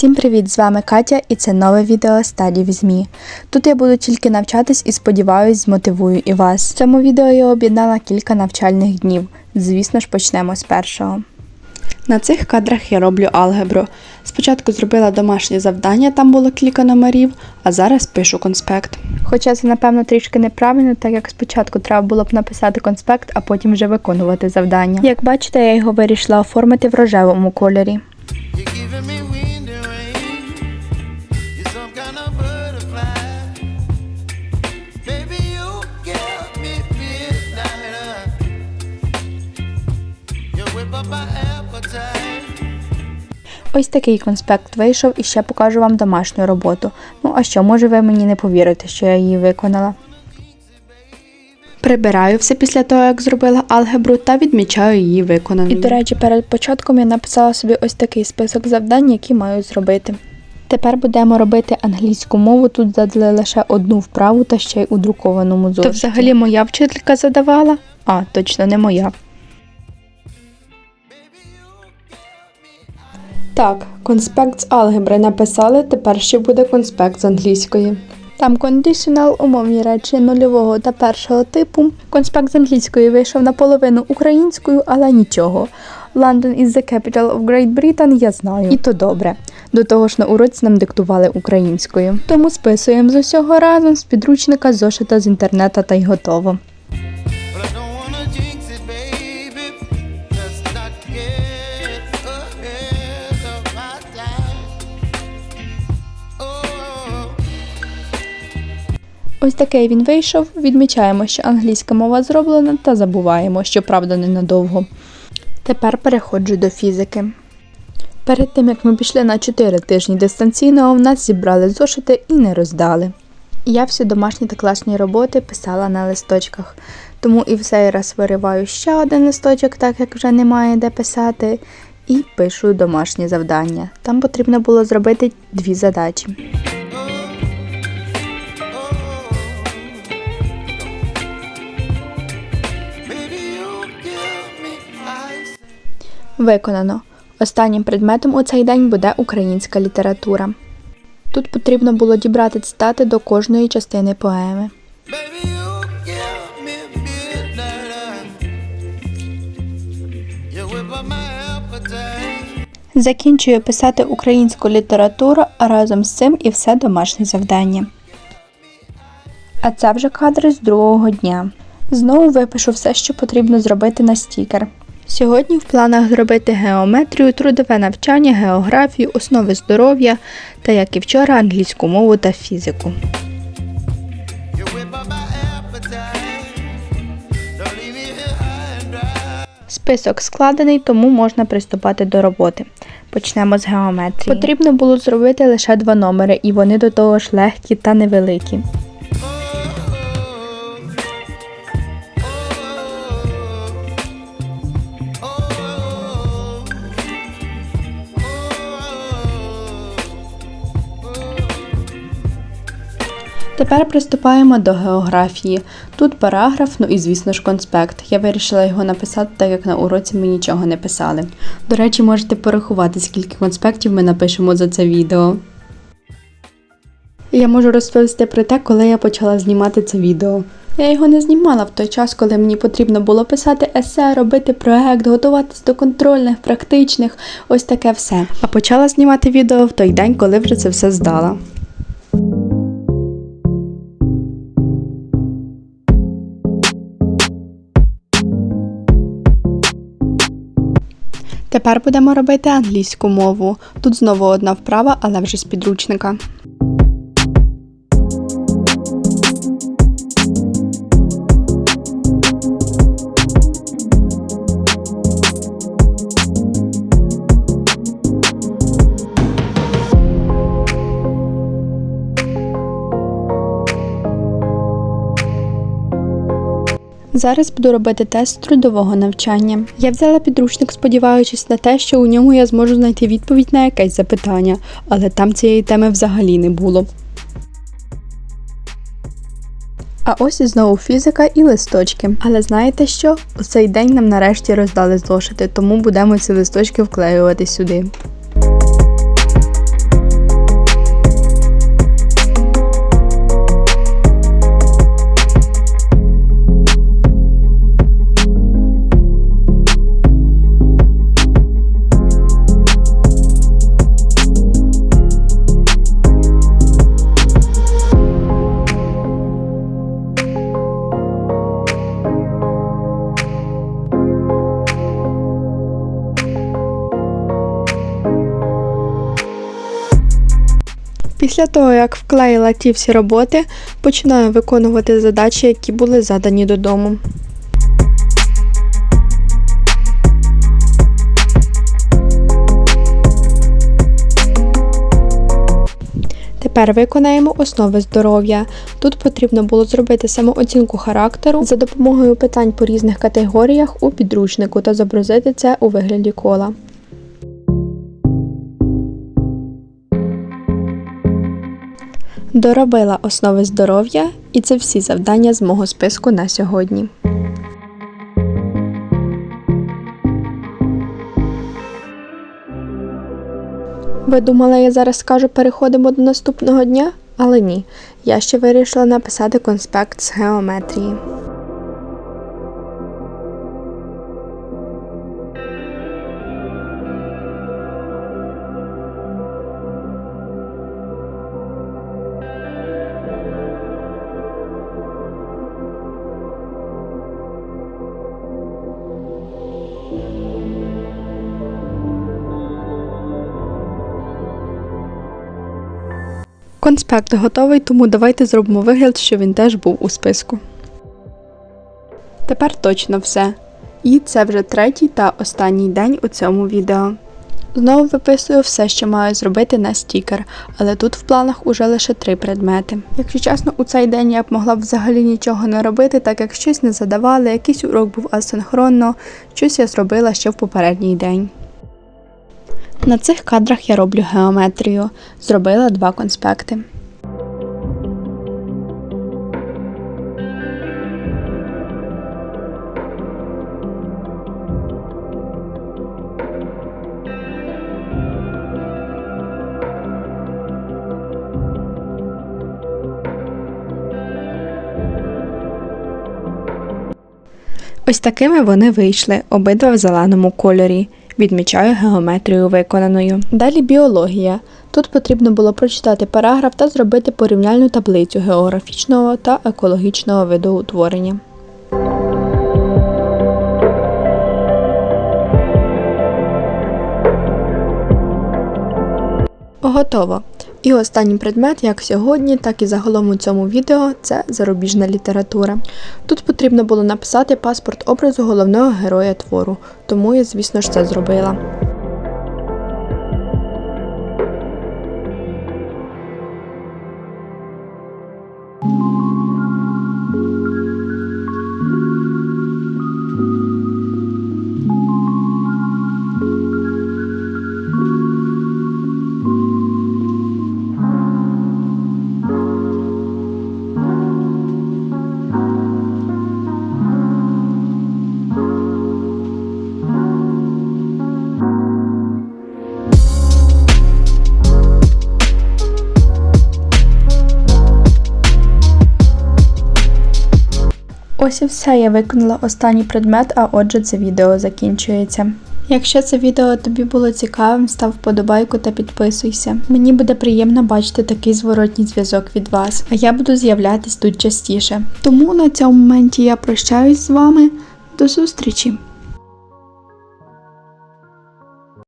Всім привіт! З вами Катя і це нове відео стадії в ЗМІ. Тут я буду тільки навчатись і сподіваюсь, змотивую і вас. В цьому відео я об'єднала кілька навчальних днів. Звісно ж, почнемо з першого. На цих кадрах я роблю алгебру. Спочатку зробила домашнє завдання, там було кілька номерів, а зараз пишу конспект. Хоча це, напевно, трішки неправильно, так як спочатку треба було б написати конспект, а потім вже виконувати завдання. Як бачите, я його вирішила оформити в рожевому кольорі. Ось такий конспект вийшов і ще покажу вам домашню роботу. Ну а що, може ви мені не повірите, що я її виконала. Прибираю все після того, як зробила алгебру та відмічаю її виконаною. І, до речі, перед початком я написала собі ось такий список завдань, які маю зробити. Тепер будемо робити англійську мову. Тут задали лише одну вправу та ще й у друкованому зошиті. То взагалі моя вчителька задавала? А, точно не моя. Так, конспект з алгебри написали, тепер ще буде конспект з англійської. Там кондиціонал, умовні речі нульового та першого типу. Конспект з англійської вийшов наполовину українською, але нічого. London is the capital of Great Britain, я знаю. І то добре. До того ж на уроці нам диктували українською. Тому списуємо з усього разом з підручника, зошита з інтернета та й готово. Ось такий він вийшов. Відмічаємо, що англійська мова зроблена та забуваємо, що правда ненадовго. Тепер переходжу до фізики. Перед тим як ми пішли на 4 тижні дистанційного, в нас зібрали зошити і не роздали. Я всі домашні та класні роботи писала на листочках, тому і в цей раз вириваю ще один листочок, так як вже немає де писати, і пишу домашнє завдання. Там потрібно було зробити дві задачі. Виконано. Останнім предметом у цей день буде українська література. Тут потрібно було дібрати цитати до кожної частини поеми. Закінчую писати українську літературу, а разом з цим і все домашнє завдання. А це вже кадри з другого дня. Знову випишу все, що потрібно зробити на стікер. Сьогодні в планах зробити геометрію, трудове навчання, географію, основи здоров'я та, як і вчора, англійську мову та фізику. Список складений, тому можна приступати до роботи. Почнемо з геометрії. Потрібно було зробити лише два номери, і вони до того ж легкі та невеликі. Тепер приступаємо до географії. Тут параграф, ну і звісно ж конспект. Я вирішила його написати, так як на уроці ми нічого не писали. До речі, можете порахувати, скільки конспектів ми напишемо за це відео. Я можу розповісти про те, коли я почала знімати це відео. Я його не знімала в той час, коли мені потрібно було писати есе, робити проект, готуватись до контрольних, практичних, ось таке все. А почала знімати відео в той день, коли вже це все здала. Тепер будемо робити англійську мову. Тут знову одна вправа, але вже з підручника. Зараз буду робити тест трудового навчання. Я взяла підручник, сподіваючись на те, що у ньому я зможу знайти відповідь на якесь запитання, але там цієї теми взагалі не було. А ось і знову фізика і листочки. Але знаєте що? У цей день нам нарешті роздали зошити, тому будемо ці листочки вклеювати сюди. Після того, як вклеїла ті всі роботи, починаю виконувати задачі, які були задані додому. Тепер виконаємо основи здоров'я. Тут потрібно було зробити самооцінку характеру за допомогою питань по різних категоріях у підручнику та зобразити це у вигляді кола. Доробила основи здоров'я, і це всі завдання з мого списку на сьогодні. Ви думали, я зараз скажу переходимо до наступного дня? Але ні. Я ще вирішила написати конспект з геометрії. Конспект готовий, тому давайте зробимо вигляд, що він теж був у списку. Тепер точно все. І це вже третій та останній день у цьому відео. Знову виписую все, що маю зробити на стікер, але тут в планах уже лише три предмети. Якщо чесно, у цей день я б могла б взагалі нічого не робити, так як щось не задавали, якийсь урок був асинхронно, щось я зробила ще в попередній день. На цих кадрах я роблю геометрію. Зробила два конспекти. Ось такими вони вийшли, обидва в зеленому кольорі. Відмічаю геометрію виконаною. Далі біологія. Тут потрібно було прочитати параграф та зробити порівняльну таблицю географічного та екологічного видоутворення. Готово. І останній предмет, як сьогодні, так і загалом у цьому відео, це зарубіжна література. Тут потрібно було написати паспорт образу головного героя твору, тому я, звісно ж, це зробила. Ось і все, я виконала останній предмет, а отже, це відео закінчується. Якщо це відео тобі було цікавим, став вподобайку та підписуйся. Мені буде приємно бачити такий зворотній зв'язок від вас, а я буду з'являтись тут частіше. Тому на цьому моменті я прощаюсь з вами. До зустрічі!